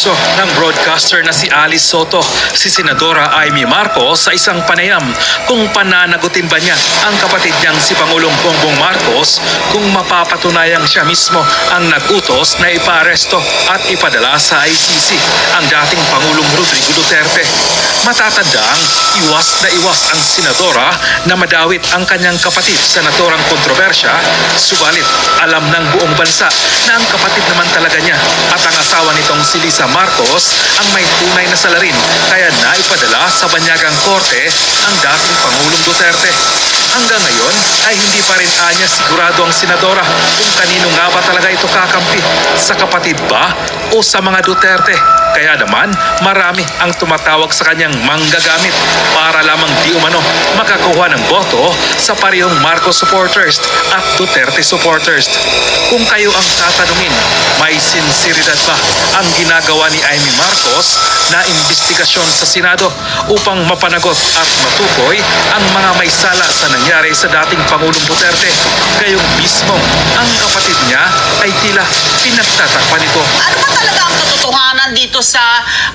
Inendorso ng broadcaster na si Alice Soto si Senadora Amy Marcos sa isang panayam kung pananagutin ba niya ang kapatid niyang si Pangulong Bongbong Marcos kung mapapatunayang siya mismo ang nagutos na iparesto at ipadala sa ICC ang dating Pangulong Rodrigo Duterte. Matatandang iwas na iwas ang senadora na madawit ang kanyang kapatid sa naturang kontrobersya, subalit alam ng buong bansa na ang kapatid naman talaga niya at ang asawa nitong si Lisa Marcos ang may tunay na salarin kaya naipadala sa banyagang korte ang dating Pangulong Duterte. Hanggang ngayon ay hindi pa rin anya sigurado ang senadora kung kanino nga ba talaga ito kakampi, sa kapatid ba o sa mga Duterte. Kaya naman, marami ang tumatawag sa kanyang manggagamit para lamang di umano makakuha ng boto sa parehong Marcos supporters at Duterte supporters. Kung kayo ang tatanungin, may sinseridad ba ang ginagawa ni Amy Marcos na investigasyon sa Senado upang mapanagot at matukoy ang mga may sala sa nangyari sa dating Pangulong Duterte? Kayong mismo, ang kapatid niya ay tila pinagtatakpan nito. Ano ba talaga katotohanan dito sa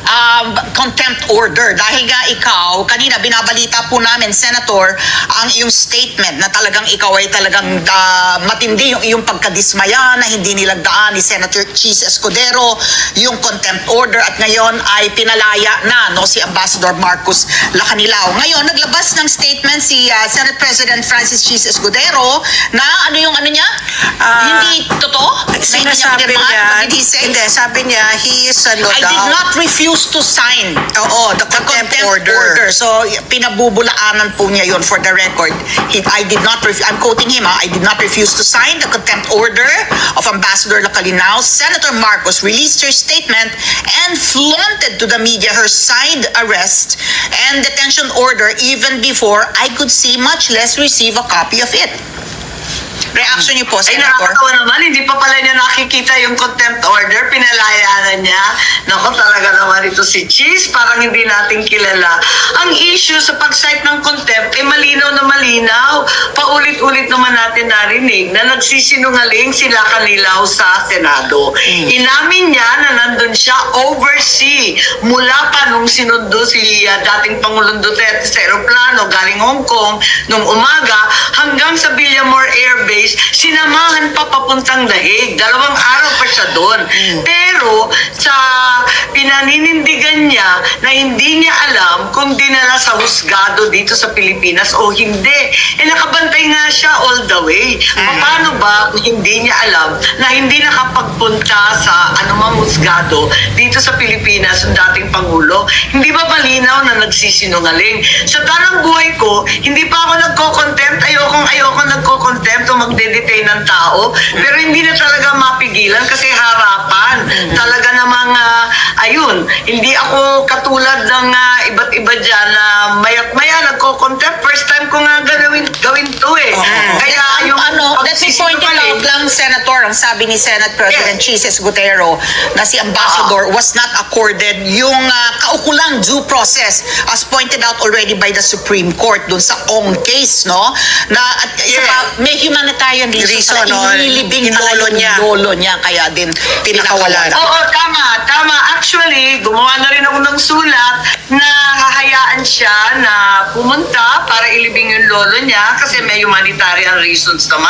um, contempt order? Dahil nga ikaw, kanina binabalita po namin, Senator, ang iyong statement na talagang ikaw ay talagang ah, matindi yung iyong pagkadismaya na hindi nilagdaan ni Senator Cheese Escudero yung contempt order at ngayon ay pinalaya na no si Ambassador Marcos Lacanilao. Ngayon, naglabas ng statement si ah, Senate President Francis Cheese Escudero na ano yung ano niya? Ah, hindi totoo? Sinasabi niya, hindi, sabi niya, he is ano I daw, did not refuse to sign Oo, the contempt, order. So, pinabubulaanan po niya yon for the record. He, I did not, ref- I'm quoting him, ha, I did not refuse to sign the contempt order of Ambassador Lacalinao. Senator Marcos released her statement and flaunted to the media her signed arrest and detention order even before I could see, much less receive a copy of it. Reaction niyo po, Ay, Senator? nakakatawa naman. Hindi pa pala niya nakikita yung contempt order. Pinalaya na niya. Naku, talaga naman ito si Cheese. Parang hindi natin kilala. Ang issue sa pag-cite ng contempt ay malinaw na malinaw. Paulit-ulit naman natin narinig na nagsisinungaling sila kanilaw sa Senado. Inamin niya na nandun siya oversea mula pa nung sinundo si uh, dating Pangulong Duterte sa aeroplano galing Hong Kong nung umaga hanggang sa Villamor Air Base, sinamahan pa papuntang Dahig. Dalawang araw pa siya doon. Pero sa pinaninindigan niya na hindi niya alam kung dinala sa husgado dito sa Pilipinas o hindi. Eh nakabantay nga siya all the way. Paano ba kung hindi niya alam na hindi nakapagpunta sa anumang husgado dito sa Pilipinas ang dating Pangulo? Hindi ba malinaw na nagsisinungaling? Sa tanang buhay ko, hindi pa ako nagko-contempt. Ayokong ayoko nagko-contempt o magde-detain ng tao. Pero hindi na talaga mapigilan kasi harapan. Talaga namang, ah, ayun, hindi ako katulad ng ah, iba't iba dyan na mayak maya nagko-contempt. First time ko nga gawin, gawin to eh. Kaya Ang yung ano, let me point it out lang, Senator, ang sabi ni Senate President Chises Gutero na si Ambassador was not accorded yung ah, kaukulang due process as pointed out already by the Supreme Court dun sa Ong case, no? Na at isa Yeah. pa, may humanitarian reason, Reason, pala, no? inilibing Yung lolo yung niya. lolo niya, kaya din pinakawalan. Oo, tama, tama. Actually, gumawa na rin ako ng sulat na hahayaan siya na pumunta para ilibing yung lolo niya kasi may humanitarian reasons naman.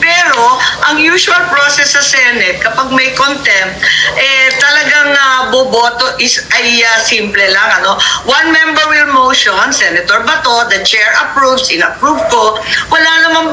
Pero, ang usual process sa Senate, kapag may contempt, eh, talagang ah, boboto is ay ah, simple lang. Ano? One member will motion, Senator Bato, the chair approves, inapprove ko. Wala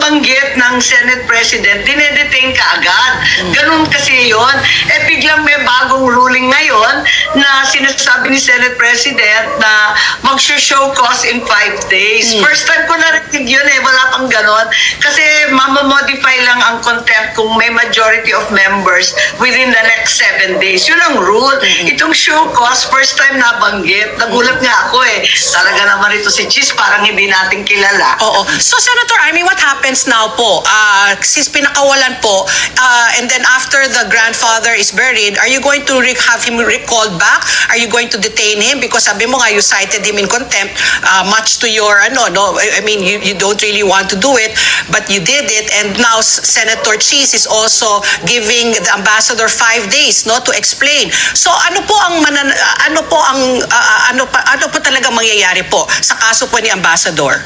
namang banggit ng Senate President, dinedetain ka agad. Ganun kasi yon. Eh biglang may bagong ruling ngayon na sinasabi ni Senate President na mag-show cause in five days. First time ko narinig yun eh, wala pang ganon. Kasi mamamodify lang ang contempt kung may majority of members within the next seven days. Yun ang rule. Itong show cause, first time nabanggit. Nagulat nga ako eh. Talaga naman ito si Cheese, parang hindi natin kilala. Oo. So, Senator Amy, what happens now po? Uh, since pinakawalan po, uh, and then after the grandfather is buried, are you going to have him recalled back? Are you going to detain him? Because sabi mo nga, you cited him in contempt, uh, much to your, ano, no, I mean, you, you don't really want to do it, but you did it, and now Senator Cheese is also giving the ambassador five days no to explain. So ano po ang manan- ano po ang ah, ano pa ano po talaga mangyayari po sa kaso po ni ambassador?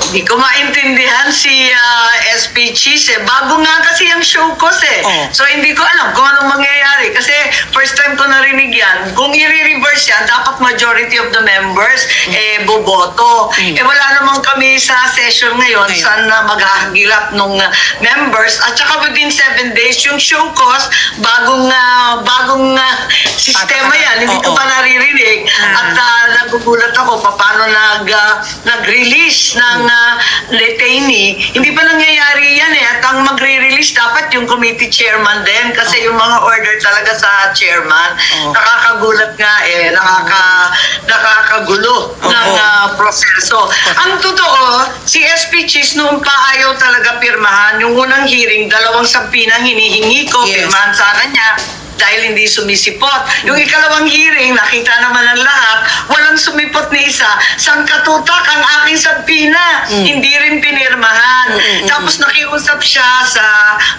Hindi ko maintindihan si ah, SP Cheese eh. Bago nga kasi yung show ko eh. Oo. So hindi ko alam kung anong mangyayari. Kasi first time ko narinig yan. Kung i-reverse yan, dapat majority of the members eh boboto. Eh wala naman kami sa session ngayon Ngayon. saan na maghahagilap nung ah, members. At saka within seven days, yung show cost, bagong ah, bagong ah, sistema yan. Hindi ko Oo. pa naririnig. At ah, nagugulat ako pa- paano nag, ah, nag-release ng uh, detainee. Hindi pa nangyayari yan eh. At ang magre-release dapat yung committee chairman din kasi yung mga order talaga sa chairman. Oo. Nakakagulat nga eh. Nakaka, nakakagulo ng Oo. ah, proseso. Ang totoo, si SP Cheese noon pa ayaw talaga pirmahan. Yung unang hearing, dalawang sampinang hinihingi ko, Yes. pirmahan sana niya dahil hindi sumisipot. Yung ikalawang hearing, nakita naman ng lahat, walang sumipot ni isa. Sangkatutak ang aking sabpina. Hindi rin pinirmahan. Tapos nakiusap siya sa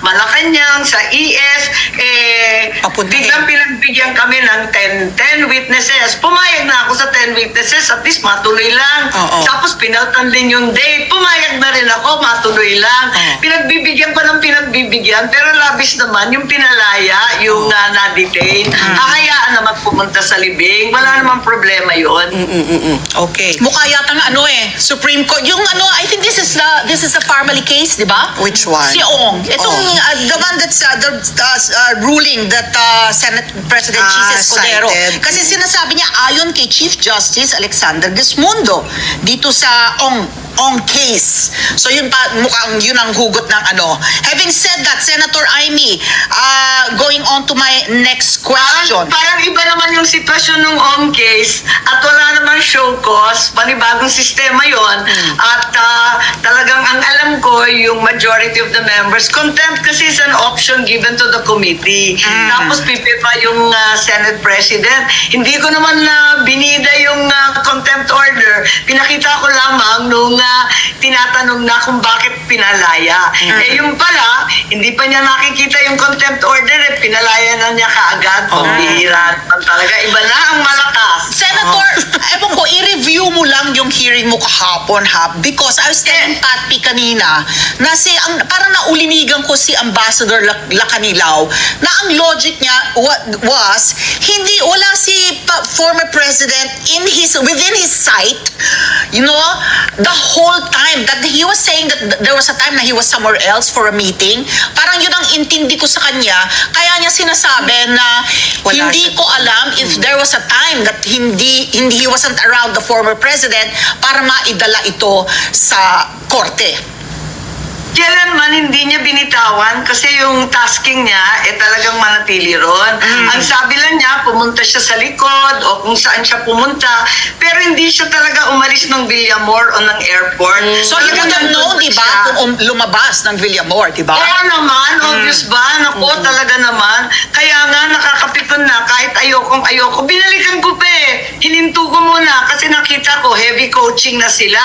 Malacanang, sa ES, eh, Papuntahin. biglang pinagbigyan kami ng 10, 10 witnesses. Pumayag na ako sa 10 witnesses, at least matuloy lang. Oo. Tapos pinaltan din yung date. Pumayag na rin ako, matuloy lang. Oo. Pinagbibigyan pa ng pinagbibigyan, pero labis naman yung pinalaya, yung uh, na-detain. Hahayaan naman pumunta sa libing. Wala namang problema yon. Mm-mm-mm. Okay. Mukha yata ng ano eh, Supreme Court. Yung ano, I think this is the this is a family case, di ba? Which one? Si Ong. Itong Oh. uh, the one that's uh, the uh, uh, ruling that uh, Senate President Ah, Cheese Escudero. cited. Kasi sinasabi niya ayon kay Chief Justice Alexander Desmundo dito sa Ong Ong case. So yun pa mukhang yun ang hugot ng ano. Having said that, Senator Amy, uh, going on to my next question. Parang, parang iba naman yung sitwasyon ng home case at wala naman show cause, panibagong sistema yon At ah, talagang ang alam ko, yung majority of the members, contempt kasi is an option given to the committee. Tapos pipirma yung ah, Senate President. Hindi ko naman na binida yung ah, contempt order. Pinakita ko lamang nung ah, tinatanong na kung bakit pinalaya. Eh yung pala, hindi pa niya nakikita yung contempt order, eh, pinalaya na niya kaagad. Pambihira naman talaga. Iba na ang malakas. Senator, ewan ko, i-review mo lang yung hearing mo kahapon, ha? Because I was telling Pat P kanina na si, ang, parang naulinigan ko si Ambassador Lac- Lacanilaw na ang logic niya wa- was, hindi, wala si pa- former president in his, within his sight, you know, the whole time that he was saying that th- there was a time na he was somewhere else for a meeting. Parang yun ang intindi ko sa kanya. Kaya niya sinasabi na Wala hindi siya ko alam if there was a time that hindi hindi he wasn't around the former president para maidala ito sa korte. Kailanman hindi niya binitawan kasi yung tasking niya eh talagang manatili ron. Ang sabi lang niya, pumunta siya sa likod o kung saan siya pumunta. Pero hindi siya talaga umalis ng Villamor o ng airport. So you would have known, di ba, kung um, lumabas ng Villamor, di ba? Oo naman, obvious ba? Naku, talaga naman. Kaya nga, nakakapikon na kahit ayokong ayoko. Binalikan ko pa eh. Hininto ko muna kasi nakita ko, heavy coaching na sila.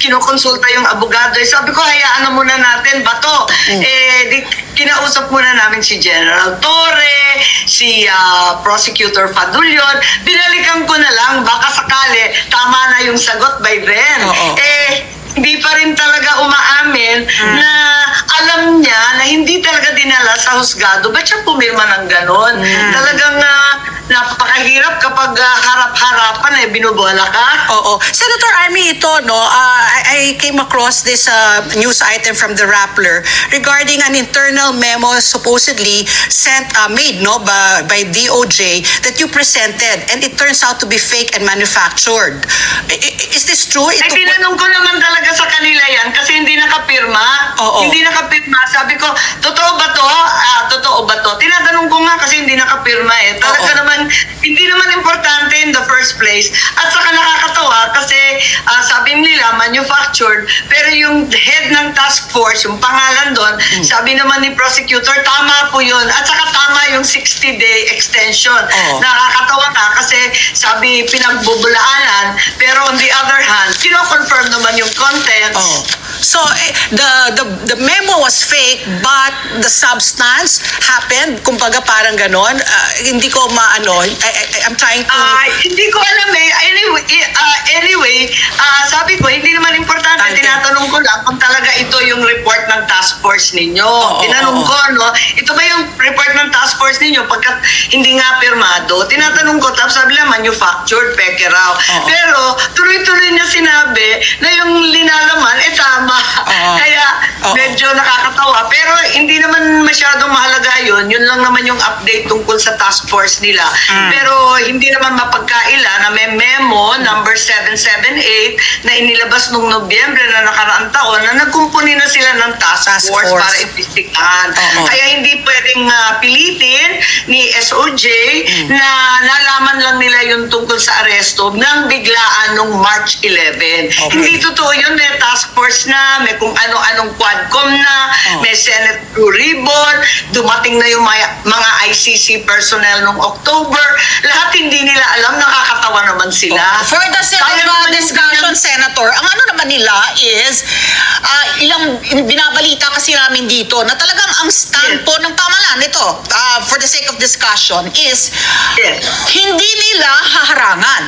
Kinukonsulta yung abogado. Eh, sabi ko, hayaan na muna natin. Bato. Eh, di, kinausap muna namin si General Torre, si ah, Prosecutor Fadulion. Binalikan ko na lang, baka sakali, tama na yung sagot by then. Oo. Eh, hindi pa rin talaga umaamin na alam niya na hindi talaga dinala sa husgado. Ba't siya pumirma ng ganon? Talagang ah, napakahirap kapag ah, harap-harapan eh, binubola ka. Oo. Senator Army, ito, no, uh, I, I came across this uh, news item from the Rappler regarding an internal memo supposedly sent, uh, made, no, by, by DOJ that you presented and it turns out to be fake and manufactured. I- Is this true? Ito po- tinanong ko naman talaga sa kanila yan kasi hindi nakapirma. Oo. Hindi nakapirma. Sabi ko, totoo ba to? Ah, totoo ba to? Tinatanong ko nga kasi hindi nakapirma eh. Talaga Oo. naman, hindi naman importante in the first place. At saka nakakatawa kasi ah, sabi nila manufactured pero yung head ng task force, yung pangalan doon, Hmm. sabi naman ni prosecutor, tama po yun. At saka tama yung 60-day extension. Oo. Nakakatawa ka kasi sabi pinagbubulaanan pero on the other hand, kino-confirm naman yung content. Oh. So eh, the, the the memo was fake but the substance happened. Kumbaga parang ganon. Ah, hindi ko maano. I, I, I'm trying to Ah, hindi ko alam eh. Anyway, ah, anyway ah, sabi ko, hindi naman importante. Tante. Tinatanong ko lang kung talaga ito yung report ng task force ninyo. Oo, Tinanong oo. ko, no? Ito ba yung report ng task force ninyo pagkat hindi nga pirmado? Tinatanong ko, tapos sabi lang, manufactured, peke raw. Oo. Pero, tuloy-tuloy niya sinabi na yung linalaman, eh tama. Oo. Kaya, Oo. medyo nakakatawa. Pero, hindi naman masyadong mahalaga yun. Yun lang naman yung update tungkol sa task force nila. Mm. Pero, hindi naman mapagkaila na may memo number 778 na inilabas nung Nobyembre na nakaraang taon na nagkumpuni na sila ng task, Task force, force. para imbestigahan. Oo. Kaya hindi pwedeng ah, pilitin ni SOJ Mm. na nalaman lang nila yung tungkol sa aresto ng biglaan nung March 11. Okay. Hindi totoo yun. May task force na, may kung ano-anong quadcom na, Oh. may Senate Blue Ribbon, dumating na yung mga, mga ICC personnel nung October. Lahat hindi nila alam, nakakatawa naman sila. For the sake of Kaya uh, naman yung discussion, Senator, ang ano naman nila is, ah, ilang binabalita kasi namin dito na talagang ang stand Yes. po ng pamalan nito, ah, for the sake of discussion, is Yes. hindi nila haharangan.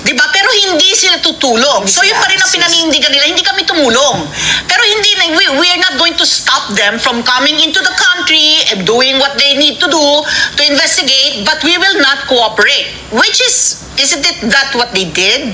Di ba? Pero hindi sila tutulong. Hindi so yun pa rin ang pinanindigan nila, hindi kami tumulong. Pero hindi na, we, we are not going to stop them from coming into the country and doing what they need to do to investigate, but we will not cooperate. Which is, isn't it that what they did?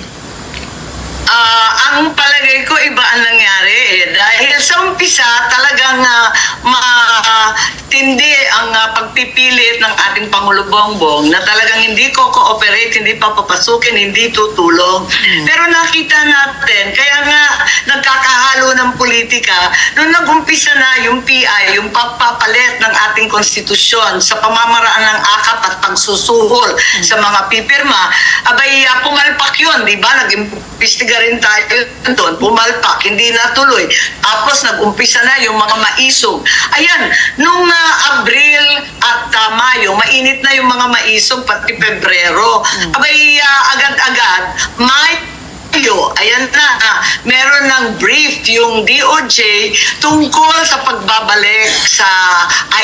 Ah, ang palagay ko iba ang nangyari eh. Dahil sa umpisa talagang uh, matindi ang ah, pagpipilit ng ating Pangulo Bongbong na talagang hindi ko cooperate, hindi pa papasukin, hindi tutulong. Pero nakita natin, kaya nga nagkakahalo ng politika, nung nag-umpisa na yung PI, yung papapalit ng ating konstitusyon sa pamamaraan ng akap at pagsusuhol sa mga pipirma, abay ah, pumalpak yun, di ba? Nag-imbestiga rin tayo doon, pumalpak, hindi natuloy. Tapos nag-umpisa na yung mga maisog. Ayan, nung ah, Abril at ah, Mayo, mainit na yung mga maisog, pati Pebrero. Abay, ah, agad-agad, may Mayo, ayan na, ah, meron ng brief yung DOJ tungkol sa pagbabalik sa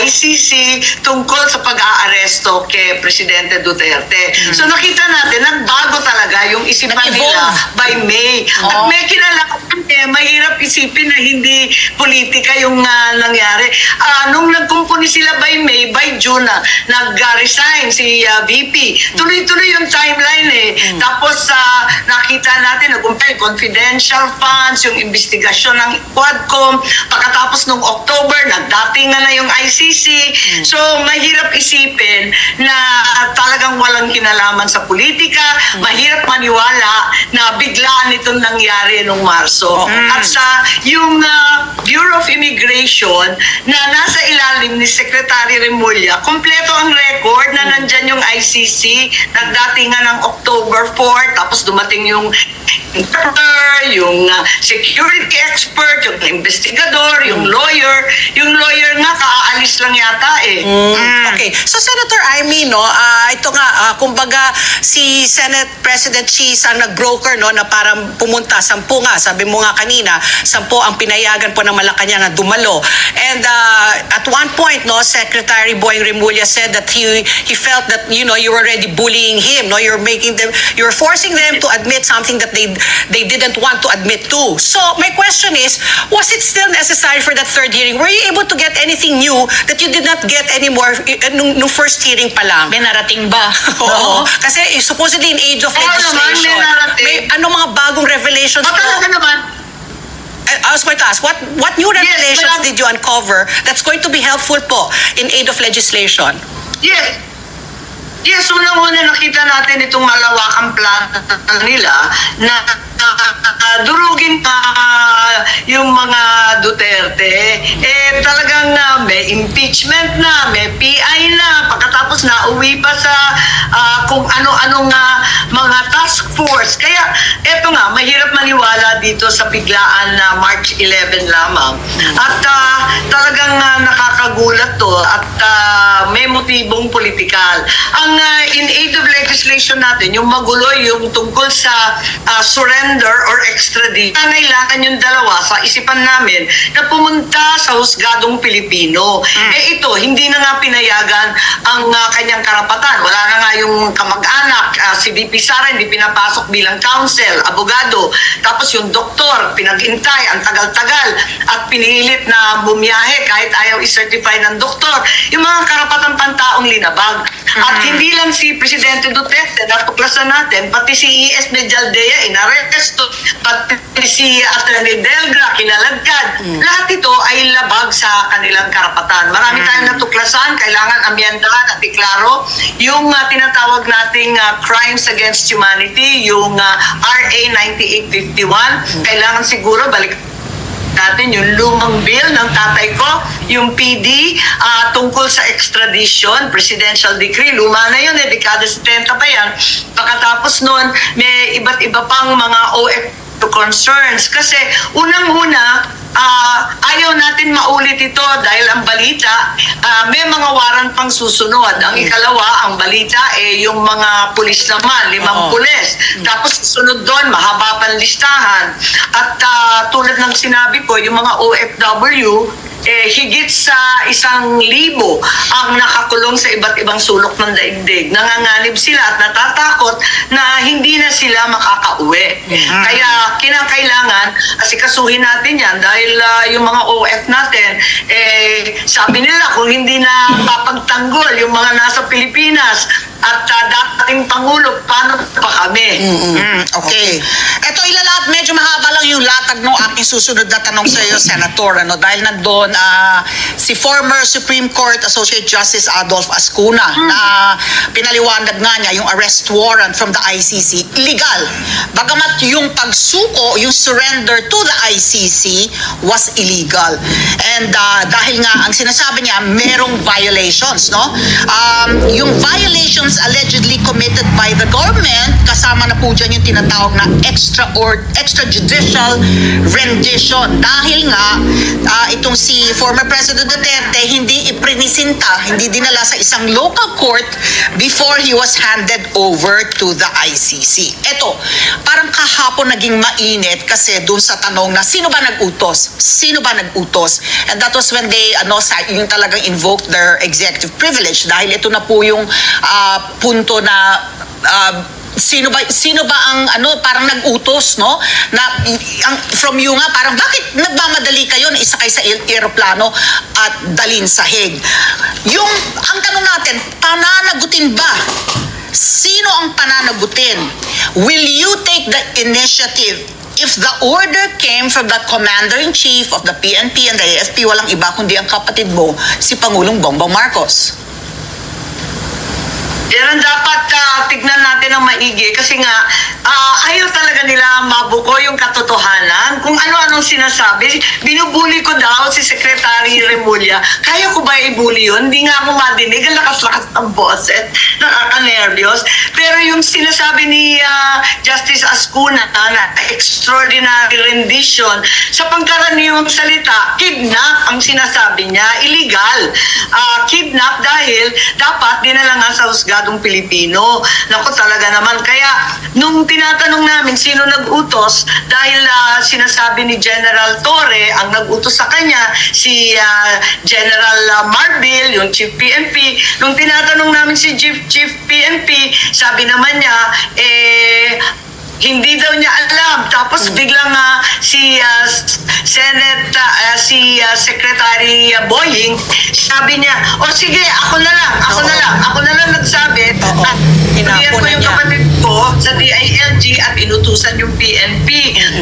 ICC, tungkol sa pag-aaresto kay Presidente Duterte. So nakita natin, nagbago talaga yung isipan Nag-evolve. nila by May. At Oo. may kinalaman eh, mahirap isipin na hindi politika yung ah, nangyari. Ah, nung nagkumpuni sila by May, by June, na nag-resign si ah, VP. Tuloy-tuloy yung timeline eh. Tapos ah, nakita natin, nag-umpay confidential funds, yung investigasyon ng Quadcom. Pagkatapos nung October, nagdatingan na yung ICC. So, mahirap isipin na talagang walang kinalaman sa politika. Mahirap maniwala na biglaan itong nangyari nung Marso. At sa yung ah, Bureau of Immigration na nasa ilalim ni Secretary Remulla, kompleto ang record na nandyan yung ICC, nagdatingan ng October 4, tapos dumating yung interpreter, yung ah, security expert, yung investigador, yung lawyer. Yung lawyer nga, kaaalis lang yata eh. Mm, Okay. So Senator Amy, no, ah, ito nga ah, kumbaga si Senate President Cheese ang nag-broker no na parang pumunta sampu nga, sabi mo nga kanina, sampu ang pinayagan po ng Malacanang na dumalo. And ah, at one point no, Secretary Boying Remulla said that he he felt that you know you're already bullying him, no, you're making them you're forcing them to admit something that they they didn't want to admit to. So my question is, was it still necessary for that third hearing? Were you able to get anything new that you did not get anymore eh, nung, nung first hearing pa lang? May narating ba? Oo. Kasi eh, supposedly in age of Oo naman, legislation, may narating. may ano mga bagong revelations O talaga naman, I was going to ask, what what new revelations madam. did you uncover that's going to be helpful po in aid of legislation? Yes. Yes, unang-una nakita natin itong malawakang plan nila na uh, durugin yung mga Duterte. Eh talagang ah, may impeachment na, may PI na, pagkatapos na uwi pa sa ah, kung ano-anong ah, mga task force. Kaya eto nga, mahirap maniwala dito sa biglaan na March 11 lamang. At ah, talagang nakaka nakakagulat to at ah, may motibong politikal. Ang ah, in aid of legislation natin, yung magulo yung tungkol sa ah, surrender or extradition, kailangan yung dalawa sa isipan namin na pumunta sa husgadong Pilipino. Eh ito, hindi na nga pinayagan ang ah, kanyang karapatan. Wala na nga yung kamag-anak, ah, si VP Sara hindi pinapasok bilang counsel, abogado. Tapos yung doktor, pinaghintay, ang tagal-tagal pinilit na bumiyahe kahit ayaw i-certify ng doktor. Yung mga karapatan pantaong linabag. At hindi lang si Presidente Duterte, natuklasan natin, pati si E.S. Medjaldea inaresto, pati si Atty. Delgra kinalagkad. Lahat ito ay labag sa kanilang karapatan. Marami tayong natuklasan, kailangan amyendahan at iklaro yung ah, tinatawag nating ah, crimes against humanity, yung ah, RA 9851. Kailangan siguro balik natin yung lumang bill ng tatay ko, yung PD ah, tungkol sa extradition, presidential decree, luma na yun eh, dekada 70 pa yan. Pagkatapos nun, may iba't iba pang mga OF concerns kasi unang-una ah, ayaw natin maulit ito dahil ang balita ah, may mga warrant pang susunod. Ang ikalawa, ang balita eh yung mga pulis naman, limang Oo. pulis. Tapos sunod doon, mahaba pang listahan. At ah, tulad ng sinabi ko, yung mga OFW, eh, higit sa isang libo ang nakakulong sa iba't ibang sulok ng daigdig. Nanganganib sila at natatakot na hindi na sila makakauwi. Kaya kinakailangan asikasuhin natin yan dahil ah, yung mga OF natin, eh, sabi nila kung hindi na papagtanggol yung mga nasa Pilipinas at ah, dating Pangulo, paano pa kami? Mm, okay. Ito ilalat, medyo mahaba lang yung latag ng aking susunod na tanong sa iyo, Senator. Ano, dahil nandoon ah, si former Supreme Court Associate Justice Adolf Ascuna na pinaliwanag nga niya yung arrest warrant from the ICC legal. Bagamat yung pagsuko, yung surrender to the ICC was illegal. And ah, dahil nga ang sinasabi niya, merong violations, no? Um, yung violations allegedly committed by the government, kasama na po dyan yung tinatawag na extra or extrajudicial rendition. Dahil nga, ah, itong si former President Duterte, hindi iprinisinta, hindi dinala sa isang local court before he was handed over to the ICC. Ito, parang kahapon naging mainit kasi doon sa tanong na sino ba nag-utos? Sino ba nag-utos? And that was when they, ano, sa, yung talagang invoked their executive privilege dahil ito na po yung ah, punto na ah, sino ba sino ba ang ano parang nag-utos no? Na ang from you nga parang bakit nagmamadali kayo na isakay sa eroplano at dalin sa Hague? Yung ang tanong natin pananagutin ba? Sino ang pananagutin? Will you take the initiative? If the order came from the commander-in-chief of the PNP and the AFP walang iba kundi ang kapatid mo si Pangulong Bongbong Marcos Yan ang dapat ah, tignan natin ng maigi kasi nga ah, ayaw talaga nila mabuko yung katotohanan kung ano-anong sinasabi. Binubuli ko daw si Secretary Remulla. Kaya ko ba ibuli yun? Hindi nga ako madinig. Ang lakas-lakas ng boses. Nakaka-nervyos. Pero yung sinasabi ni ah, Justice Ascuna na extraordinary rendition sa pangkaraniwang salita, kidnap ang sinasabi niya. Illegal. Ah, kidnap dahil dapat dinala nga sa husgadong Pilipino. Naku talaga naman. Kaya nung tinatanong namin sino nag-utos, dahil ah, sinasabi ni General Torre, ang nag-utos sa kanya, si ah, General ah, Marbil, yung Chief PNP, nung tinatanong namin si Chief, Chief PNP, sabi naman niya, eh, hindi daw niya alam. Tapos biglang ah, si S- Senate, ah, si ah, Secretary ah, Boying, sabi niya, o sige, ako na lang, ako na Oo. lang, ako na lang nagsabi. Oo. Inapo Sabihan ko na yung niya. kapatid ko sa DILG at inutusan yung PNP.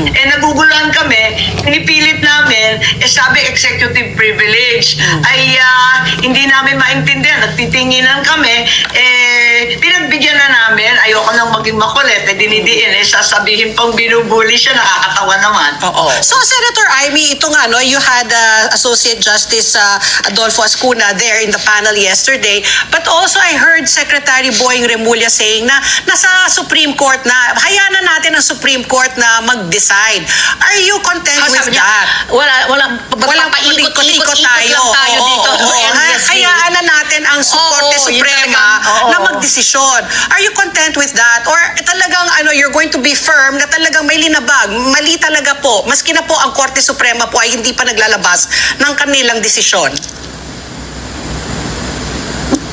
Eh naguguluhan kami, pinipilit namin, eh sabi executive privilege, ay ah, hindi namin maintindihan, nagtitinginan kami, eh pinagbigyan na namin, ayoko nang maging makulit, eh dinidiin, eh sasabihin pang binubuli siya, nakakatawa naman. Oo. So, Senator Amy, ito nga, no, you had uh, Associate Justice uh, Adolfo Ascuna there in the panel yesterday. But also, I heard Secretary Boying Remulla saying na nasa Supreme Court na, hayaan na natin ang Supreme Court na mag-decide. Are you content Ah, with niya, that? wala, walang, Walang paikot-ikot tayo. lang tayo Oo, dito. oo, oo. endlessly. Hayaan na natin ang Korte yun Suprema talagang- oo. na magdesisyon. Are you content with that? Or talagang ano, you're going to be firm na talagang may linabag? Mali talaga po. Maski na po ang Korte Suprema po ay hindi pa naglalabas ng kanilang desisyon.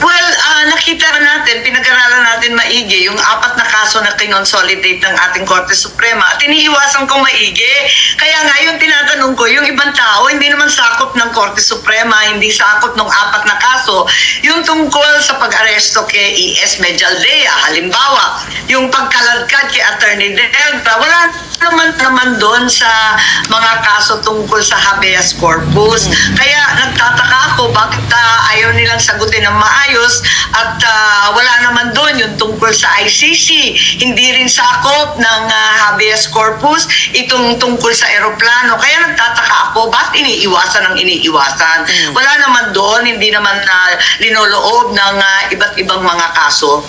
Well, ah, nakita natin, pinag-aralan natin maigi yung apat na kaso na kinonsolidate ng ating Korte Suprema at iniiwasan kong maigi. Kaya nga yung tinatanong ko, yung ibang tao, hindi naman sakop ng Korte Suprema, hindi sakop ng apat na kaso. Yung tungkol sa pag-aresto kay E.S. Medjaldea, halimbawa, yung pagkaladkad kay Attorney Delta, wala naman naman doon sa mga kaso tungkol sa habeas corpus. Kaya nagtataka ako bakit ah, ayaw nilang sagutin ng maayos at ah, wala naman doon yung tungkol sa ICC. Hindi rin sakop ng ah, habeas corpus itong tungkol sa eroplano. Kaya nagtataka ako bakit iniiwasan ng iniiwasan. Wala naman doon, hindi naman na linoloob ng ah, iba't ibang mga kaso.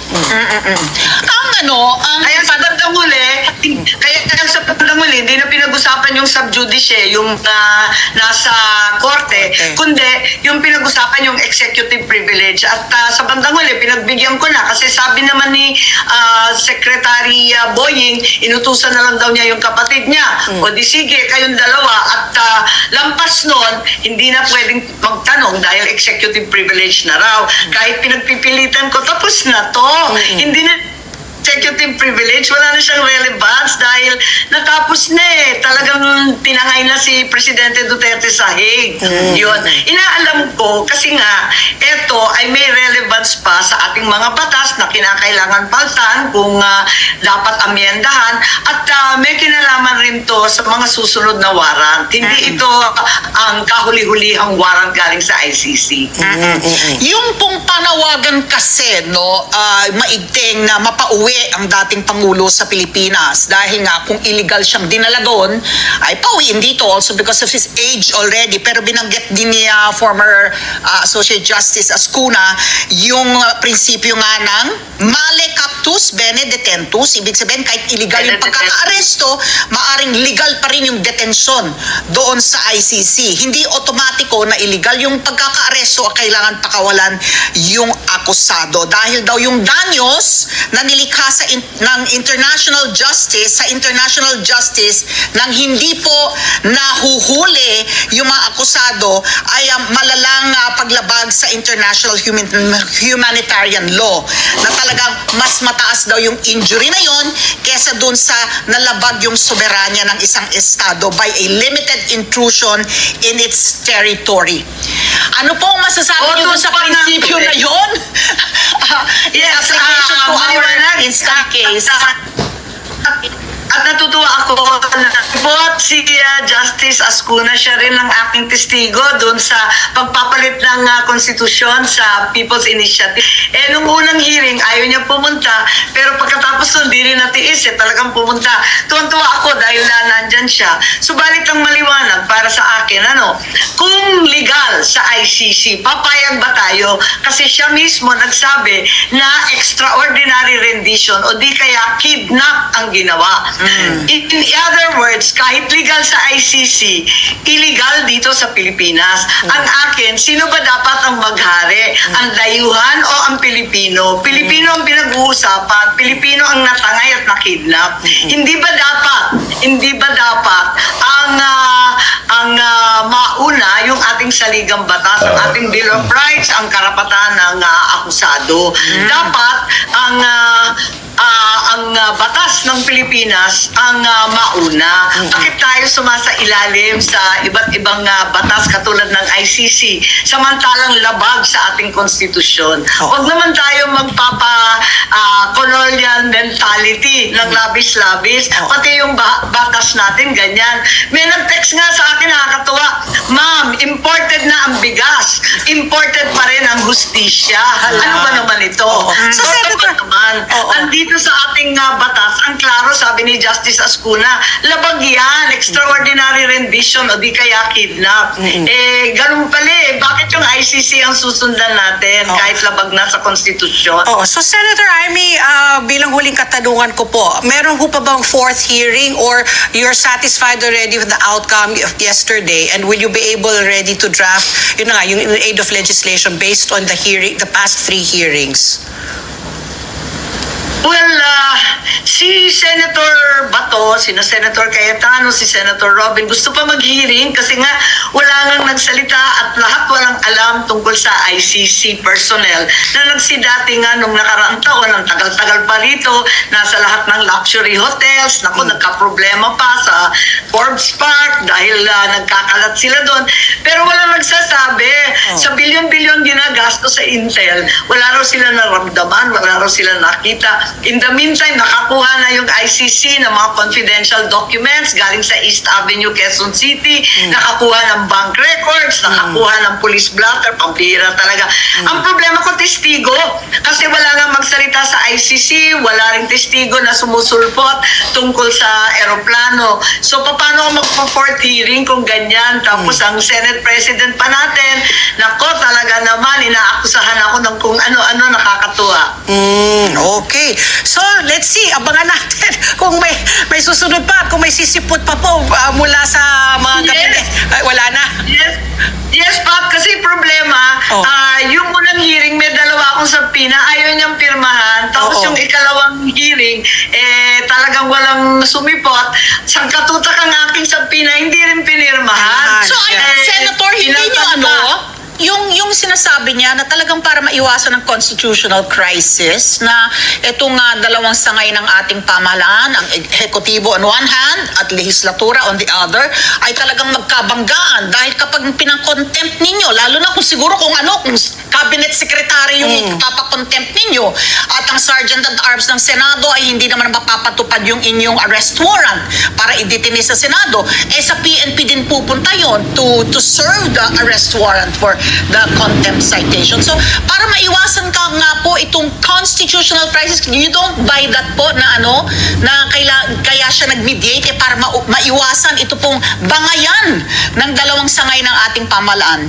Ang ano, ang Kaya sa bandang huli, bandang huli, hindi na pinag-usapan yung subjudice, yung ah, nasa korte, Korte. kundi yung pinag-usapan yung executive privilege. At ah, sa bandang huli, pinagbigyan ko na kasi sabi naman ni ah, Secretary ah, Boying, inutusan na lang daw niya yung kapatid niya. O di sige, kayong dalawa. At ah, lampas nun, hindi na pwedeng magtanong dahil executive privilege na raw. Kahit pinagpipilitan ko, tapos na to. Hindi na executive privilege, wala na siyang relevance dahil natapos na eh. Talagang tinangay na si Presidente Duterte sa Hague. Yun. Inaalam ko kasi nga, ito ay may relevance pa sa ating mga batas na kinakailangan paltan kung ah, dapat amyendahan at ah, may kinalaman rin to sa mga susunod na warrant. Hindi ito ang kahuli-hulihang warrant galing sa ICC. Yung pong panawagan kasi, no, ah, maigting na mapauwi ang dating Pangulo sa Pilipinas dahil nga kung illegal siyang dinala doon, ay pauwiin dito also because of his age already. Pero binanggit din ni ah, former ah, Associate Justice Ascuna yung ah, prinsipyo nga ng male captus bene detentus. Ibig sabihin kahit illegal yung pagkaka-aresto, maaring legal pa rin yung detention doon sa ICC. Hindi otomatiko na illegal yung pagkaka-aresto o kailangan pakawalan yung akusado. Dahil daw yung danyos na nilikha sa in- ng international justice, sa international justice, nang hindi po nahuhuli yung mga akusado ay ah, malalang ah, paglabag sa international human- humanitarian law na talagang mas mataas daw yung injury na yon kesa dun sa nalabag yung soberanya ng isang estado by a limited intrusion in its territory. Ano po ang masasabi Oh, niyo sa prinsipyo na yon? Ah, in Yes, ah, to our maliwanag. instant case. At, at, at natutuwa ako na bot si ah, Justice Ascuna, siya rin ang aking testigo doon sa pagpapalit ng ah, konstitusyon sa People's Initiative. Eh, nung unang hearing, ayaw niya pumunta, pero pagkatapos nun, di rin natiis eh, talagang pumunta. Tuwan-tuwa ako dahil na nandyan siya. Subalit ang maliwanag para sa akin, ano, kung legal sa ICC, papayag ba tayo? Kasi siya mismo nagsabi na extraordinary rendition o di kaya kidnap ang ginawa. In, in other words, kahit legal sa ICC, illegal dito sa Pilipinas. Ang akin, sino ba dapat ang maghari? Ang dayuhan o ang Pilipino? Pilipino ang pinag-uusapan, Pilipino ang natangay at nakidnap. Hindi ba dapat, hindi ba dapat ang ah, ang ah, mauna yung ating saligang batas, ang ating Bill of Rights, ang karapatan ng ah, akusado. Dapat ang ah, ah, ang ah, batas ng Pilipinas ang ah, mauna. Bakit tayo sumasa ilalim sa iba't ibang ah, batas katulad ng ICC samantalang labag sa ating konstitusyon? Huwag naman tayo magpapa ah, colonial mentality ng labis-labis. Oo. Pati yung ba- batas natin ganyan. May nag-text nga sa akin nakakatuwa, Ma'am, imported na ang bigas. Imported pa rin ang hustisya. Ano ba naman ito? So, Senator- naman, Oo. Andito sa ating ah, batas, ang klaro sabi ni Justice Ascuna, labag yan, extraordinary rendition o di kaya kidnap. Eh, ganun pala eh. Bakit yung ICC ang susundan natin Oo. kahit labag na sa konstitusyon? Oo. So, Senator Amy, ah, bilang huling katanungan ko po, meron ho pa bang fourth hearing or you're satisfied already with the outcome of yesterday and will you be able already to draft, yun na nga, yung aid of legislation based on the hearing, the past three hearings? Well, ah, si Senator Bato, si Senator Cayetano, si Senator Robin, gusto pa mag-hearing kasi nga wala nang nagsalita at lahat walang alam tungkol sa ICC personnel na nagsidati nga nung nakaraang taon, ang tagal-tagal pa rito, nasa lahat ng luxury hotels, naku, nagka-problema pa sa Forbes Park dahil ah, nagkakalat sila doon. Pero walang nagsasabi sa bilyon-bilyon ginagasto sa Intel, wala raw sila naramdaman, wala raw sila nakita. In the meantime, nakakuha na yung ICC ng mga confidential documents galing sa East Avenue, Quezon City, nakakuha ng bank records, nakakuha ng police blotter, pampira talaga. Ang problema ko, testigo. Kasi wala nga magsalita sa ICC, wala rin testigo na sumusulpot tungkol sa eroplano. So, paano ako magpo-fourth hearing kung ganyan? Tapos, ang Senate President pa natin, nako, talaga naman, inaakusahan ako ng kung ano-ano nakakatuwa. Mm, okay. So, let's see. Abangan natin kung may may susunod pa, kung may sisipot pa po ah, mula sa mga Yes. gabinet. Ay, wala na. Yes, yes, Pat, kasi problema, Oh. ah, yung unang hearing, may dalawa akong sabina, ayaw niyang pirmahan. Tapos Oo. yung ikalawang hearing, eh, talagang walang sumipot. Sa katutak ang aking sabina, hindi rin pinirmahan. Ayan. So, ay, Eh, Senator, hindi nyo pinatanda. ano, yung yung sinasabi niya na talagang para maiwasan ng constitutional crisis na itong ah, dalawang sangay ng ating pamahalaan, ang ehekutibo on one hand at legislatura on the other, ay talagang magkabanggaan. Dahil kapag pinang-contempt ninyo, lalo na kung siguro kung ano, kung cabinet secretary yung ipapakontempt ninyo at ang sergeant at arms ng Senado ay hindi naman mapapatupad yung inyong arrest warrant para idetine sa Senado, eh sa PNP din pupunta yon to to serve the arrest warrant for the contempt citation. So, para maiwasan ka nga po itong constitutional crisis, you don't buy that po na ano, na kaila, kaya siya nag-mediate eh, para ma maiwasan ito pong bangayan ng dalawang sangay ng ating pamalaan.